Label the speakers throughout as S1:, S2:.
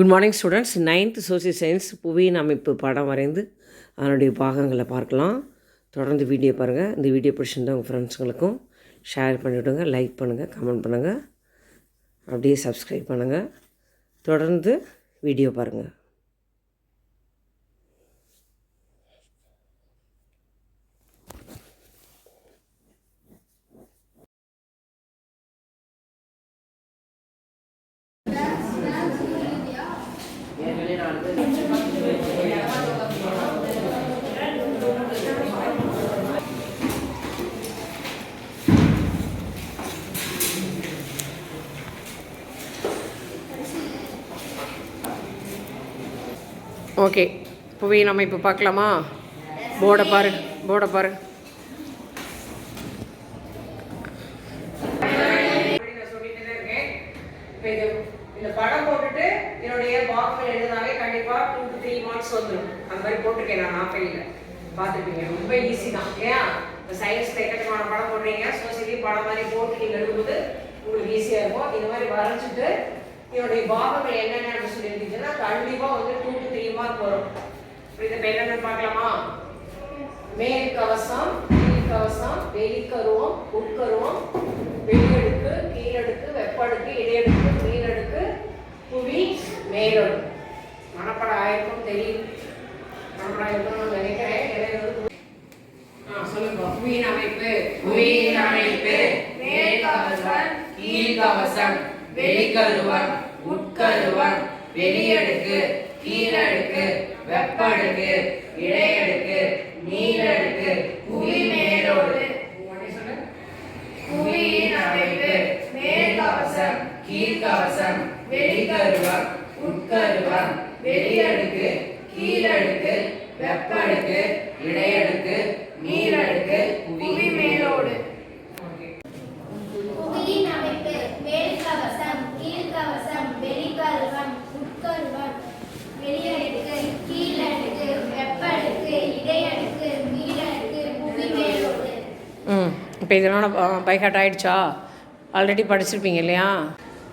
S1: Good morning students ninth social science புவியின் அமைப்பு படம் வரைந்து அதனுடைய பாகங்களை பார்க்கலாம். தொடர்ந்து வீடியோ பாருங்கள் இந்த வீடியோ பிடிச்சிருந்தா உங்கள் ஃப்ரெண்ட்ஸுங்களுக்கும் ஷேர் பண்ணிவிடுங்க லைக் பண்ணுங்கள் கமெண்ட் பண்ணுங்கள் அப்படியே சப்ஸ்கிரைப் பண்ணுங்கள் தொடர்ந்து வீடியோ பாருங்கள் ஓகே புவி நம்ம இப்போ பார்க்கலாமா? போர்டை பாரு போர்டை பாரு இந்த படம் போட்டுட்டு என்னுடைய பாக்ஸில் எழுதினாலே கண்டிப்பாக டூ டு த்ரீ மார்க்ஸ் வந்துடும் அந்த மாதிரி போட்டிருக்கேன் நான் ஆப்பையில் பார்த்துருப்பீங்க. ரொம்ப ஈஸி தான். ஏன் இப்போ சயின்ஸ் எக்கச்சக்கமான படம் போடுறீங்க. சோசியலி படம் மாதிரி போட்டு நீங்கள் எழுதும்போது உங்களுக்கு ஈஸியாக இருக்கும். இந்த மாதிரி வரைஞ்சிட்டு என்னுடைய பாகங்கள் என்னென்ன அப்படின்னு சொல்லியிருந்தீங்கன்னா கண்டிப்பாக வந்து டூ டு த்ரீ மார்க் வரும். இப்போ இதை இப்போ என்னென்னு பார்க்கலாமா? மேல் கவசம் கீழ் கவசம் வெளிக்கருவம் உட்கருவம் வெளியடுக்கு கீழடுக்கு வெப்படுக்கு இடையடுக்கு மீனடுக்கு புவி மேலடுக்கு. மனப்படம் ஆயிருக்கும் தெரியும் மனப்படம் ஆயிருக்கும்னு நினைக்கிறேன் சொல்லுங்க புவியின் அமைப்பு.
S2: புவியின் அமைப்பு மேற்கவசம் கீழ்கவசம் வெளிக்கருவம் உட்கருவம் வெளியடுக்கு கீழடுக்கு வெப்படுக்கு இடையடுக்கு நீர் புவி மேலோடு
S1: உடனே சொல்லு
S2: புவியின் அமைப்பு மேற்கவசம் கீழ்கவசம் வெளிக்கருவம் உட்கருவம் வெளியடுக்கு கீழடுக்கு வெப்படுக்கு இடையடுக்கு நீரடுக்கு புவி மேலோடு
S1: ஓகே
S3: புவியின் அமைப்பு மேல்கவசம் கீழ்கவசம் வெளிக்கருவம் உட்கருவம் வெளியடுக்கு கீழடுக்கு வெப்படுக்கு இடையடுக்கு மீடடுக்கு புவி மேலோடு
S1: ம் இப்போ இதெல்லாம் பைகாட் ஆயிடுச்சா ஆல்ரெடி படிச்சிருப்பீங்க இல்லையா?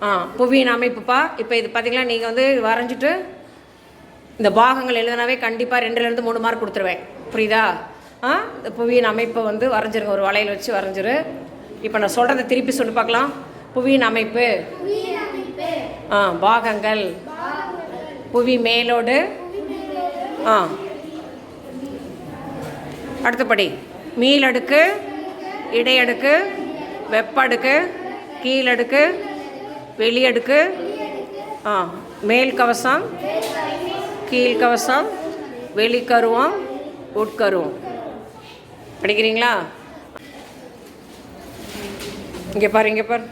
S1: ஆ புவியின் அமைப்புப்பா. இப்போ இது பார்த்தீங்கன்னா நீங்கள் வந்து வரைஞ்சிட்டு இந்த பாகங்கள் எழுதினாவே கண்டிப்பாக ரெண்டுலேருந்து மூணு மார்க் கொடுத்துருவேன். புரியுதா? ஆ இந்த புவியின் அமைப்பை வந்து வரைஞ்சிருங்க ஒரு வளையல் வச்சு வரைஞ்சிரு. இப்போ நான் சொல்கிறத திருப்பி சொல்லி பார்க்கலாம். புவியின் அமைப்பு.
S3: புவியின் அமைப்பு
S1: ஆ பாகங்கள். புவி மேலோடு. ஆ. அடுத்தபடி மீளடுக்கு இடையடுக்கு வெப்படுக்கு கீழடுக்கு வெளியடுக்கு. ஆ மேல் கவசம் கீழ்கவசம் வெளிக்கருவம் உட்கருவம் படிக்கிறீங்களா? இங்கே பாரு இங்கே பாரு.